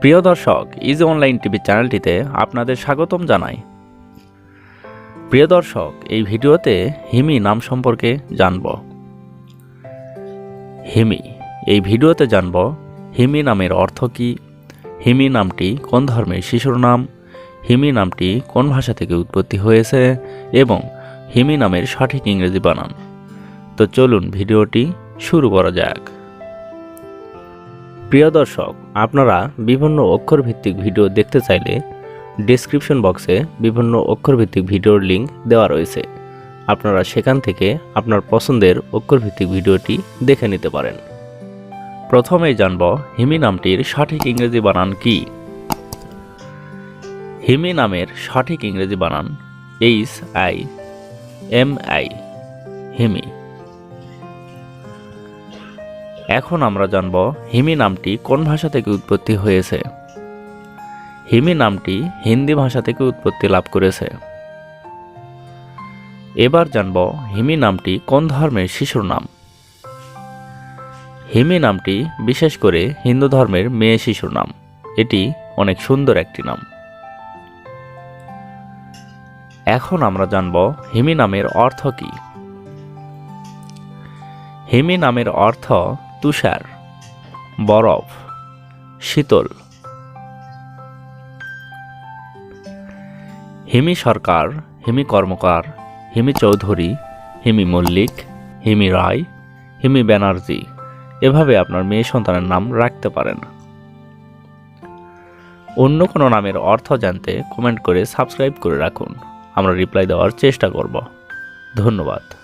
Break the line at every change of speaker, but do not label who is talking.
প্রিয় দর্শক easy online TV চ্যানেলটিতে আপনাদের স্বাগতম জানাই। প্রিয় দর্শক, এই ভিডিওতে হিমি নাম সম্পর্কে জানব। হিমি, এই ভিডিওতে জানব হিমি নামের অর্থ কী, হিমি নামটি কোন ধর্মের শিশুর নাম, হিমি নামটি কোন ভাষা থেকে উৎপত্তি হয়েছে, এবং হিমি নামের সঠিক ইংরেজি বানান। তো চলুন ভিডিওটি শুরু করা যাক। প্রিয় দর্শক, আপনারা বিভিন্ন অক্ষরভিত্তিক ভিডিও দেখতে চাইলে ডেসক্রিপশন বক্সে বিভিন্ন অক্ষরভিত্তিক ভিডিওর লিংক দেওয়া রয়েছে। আপনারা সেখান থেকে আপনার পছন্দের অক্ষরভিত্তিক ভিডিওটি দেখে নিতে পারেন। প্রথমেই জানব হিমি নামটির সঠিক ইংরেজি বানান কি। হিমি নামের সঠিক ইংরেজি বানান H I M I, Himi. এখন আমরা জানব হিমি নামটি কোন ভাষা থেকে উৎপত্তি হয়েছে। হিমি নামটি হিন্দি ভাষা থেকে উৎপত্তি লাভ করেছে। এবার জানব হিমি নামটি কোন ধর্মের শিশুর নাম। হিমি নামটি বিশেষ করে হিন্দু ধর্মের মেয়ে শিশুর নাম। এটি অনেক সুন্দর একটি নাম। এখন আমরা জানব হিমি নামের অর্থ কী। হিমি নামের অর্থ তুষার, বরফ, শীতল। হিমি সরকার, হিমি কর্মকার, হিমি চৌধুরী, হিমি মল্লিক, হিমি রায়, হিমি ব্যানার্জি, এভাবে আপনার মেয়ে সন্তানের নাম রাখতে পারেন। অন্য কোনো নামের অর্থ জানতে কমেন্ট করে সাবস্ক্রাইব করে রাখুন। আমরা রিপ্লাই দেওয়ার চেষ্টা করব। ধন্যবাদ।